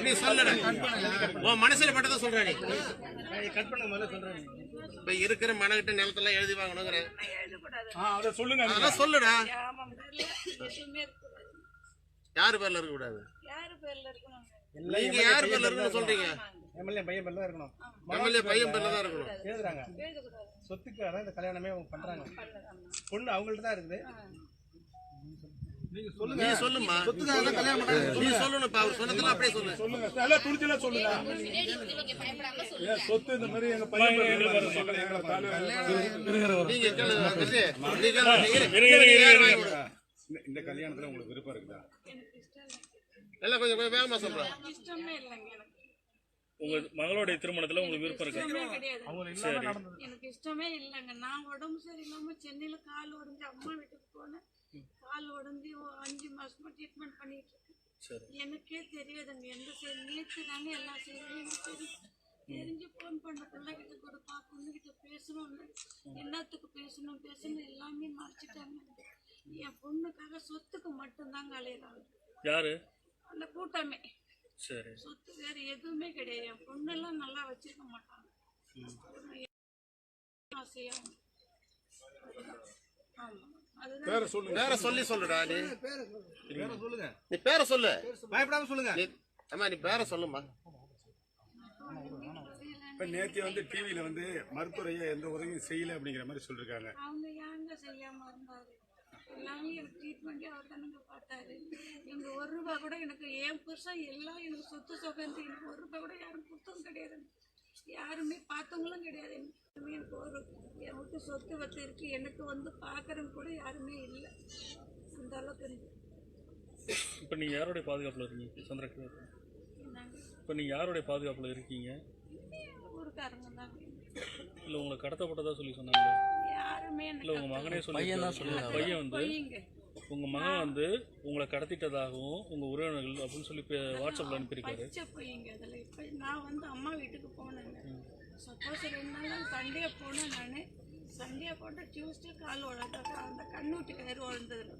நீ சொல்லுடா உன் மனசுல பட்டத சொல்ற நீ சொல்றேன் இப்ப இருக்கிற மனகிட்ட நிலத்தெல்லாம் எழுதி வாங்கணுங்கிற சொல்லுங்க அதெல்லாம் சொல்லுடா இருக்கக்கூடாது யாரு பேர்ல இருக்க கூடாது நீங்க யார் பேர்ல இருக்குன்னு சொல்றீங்க. எம்எல்ஏ பையன் பேர்ல தான் இருக்கணும். எம்எல்ஏ பையன் பேர்ல தான் இருக்கணும். எழுதுறாங்க. எழுதக்கூடாது. சொத்துக்கு அதான் இந்த கல்யாணமே அவங்க பண்றாங்க. பொண்ணு அவங்கள்ட்ட தான் இருக்குது. நீ சொல்லுமா நீ சொல்லணும் அவர் சொன்னதுல அப்படியே சொல்லு. சொல்லுங்க. நல்லா துணிச்சலா சொல்லுங்க. ஏன் சொத்து இந்த மாதிரி எங்க பையன் பேர்ல சொல்லுங்க. எங்களை தாலு- நீங்க கேளு விஜய். நீ கேளு. நீங்க- நீங்க யார் வாங்கி கொடு. இந்த- கல்யாணத்துல உங்களுக்கு விருப்பம் இருக்குதா? எல்லாம் கொஞ்சம் வேகமா சொல்றேன் இஷ்டமே இல்லைங்க எனக்கு. உங்க மகளுடைய திருமணத்துல உங்களுக்கு விருப்பம் இருக்கு? சரி. எனக்கு இஷ்டமே இல்லைங்க. நான் உடம்பு சரியில்லாம சென்னையில கால் உடைஞ்சு அம்மா வீட்டுக்கு போனேன். கால் உடைஞ்சு அஞ்சு மாசமா ட்ரீட்மெண்ட் பண்ணிட்டு இருக்கேன். சரி. எனக்கே தெரியாதுங்க. எந்த சரி நேற்று தாங்க எல்லாம் செய்யணும் தெரியும் தெரிஞ்சு ஃபோன் பண்ண பிள்ளைகிட்ட கொடுப்பா பொண்ணுகிட்ட பேசணும்னு என்னத்துக்கு பேசணும் பேசணும் எல்லாமே மறைச்சிட்டாங்க. என் பொண்ணுக்காக சொத்துக்கு மட்டும்தாங்க அலையிறாங்க. யாரு? அந்த கூட்டமே சரி. சொத்து வேற எதுவுமே கிடையாது. என் பொண்ணெல்லாம் நல்லா வச்சிருக்க மாட்டாங்க. பேர சொல்லுங்க. வேற சொல்லி சொல்லுடா நீ. சொல்லுங்க. நீ பேரை சொல்லு. பயப்படாம சொல்லுங்க. நீ அம்மா நீ பேரை சொல்லுமா இப்ப நேத்தி வந்து டிவில வந்து மருத்துவரைய எந்த உதவியும் செய்யல அப்படிங்கிற மாதிரி அவங்க ஏங்க இருந்தாரு? எல்லாமே எனக்கு ட்ரீட்மெண்ட்டே அவர் தானுங்க பார்த்தாரு. எங்க ஒரு ரூபா கூட எனக்கு என் புருஷன் எல்லாம் எனக்கு சொத்து சொகந்து. எனக்கு ஒரு ரூபா கூட யாரும் கொடுத்ததும் கிடையாது. யாருமே பார்த்தவங்களும் கிடையாது. எனக்கு எனக்கு ஒரு என் விட்டு சொத்து வத்து இருக்கு. எனக்கு வந்து பார்க்கறவங்க கூட யாருமே இல்லை. அந்த அளவுக்கு இப்ப நீங்க யாருடைய பாதுகாப்புல இருக்கீங்க? சந்திரகிரி நாங்க இப்ப நீங்க யாருடைய பாதுகாப்புல இருக்கீங்க? ஊருக்காரங்க தாங்க. இல்ல உங்களை கடத்தப்பட்டதா சொல்லி சொன்னாங்க யாருமே இல்ல உங்க மகனே சொல்லி பையன் வந்து உங்க மகன் வந்து உங்களை கடத்திட்டதாகவும் உங்க உறவினர்கள் அப்படின்னு சொல்லி இப்ப வாட்ஸ்அப்ல அனுப்பியிருக்காரு. நான் வந்து அம்மா வீட்டுக்கு போனேங்க. சப்போஸ் ரெண்டு நாள் சண்டே போனேன் நான். சண்டே போட்டு டியூஸ்டே கால் உழந்தாக்க அந்த கண்ணூட்டி கயிறு உழந்ததில்ல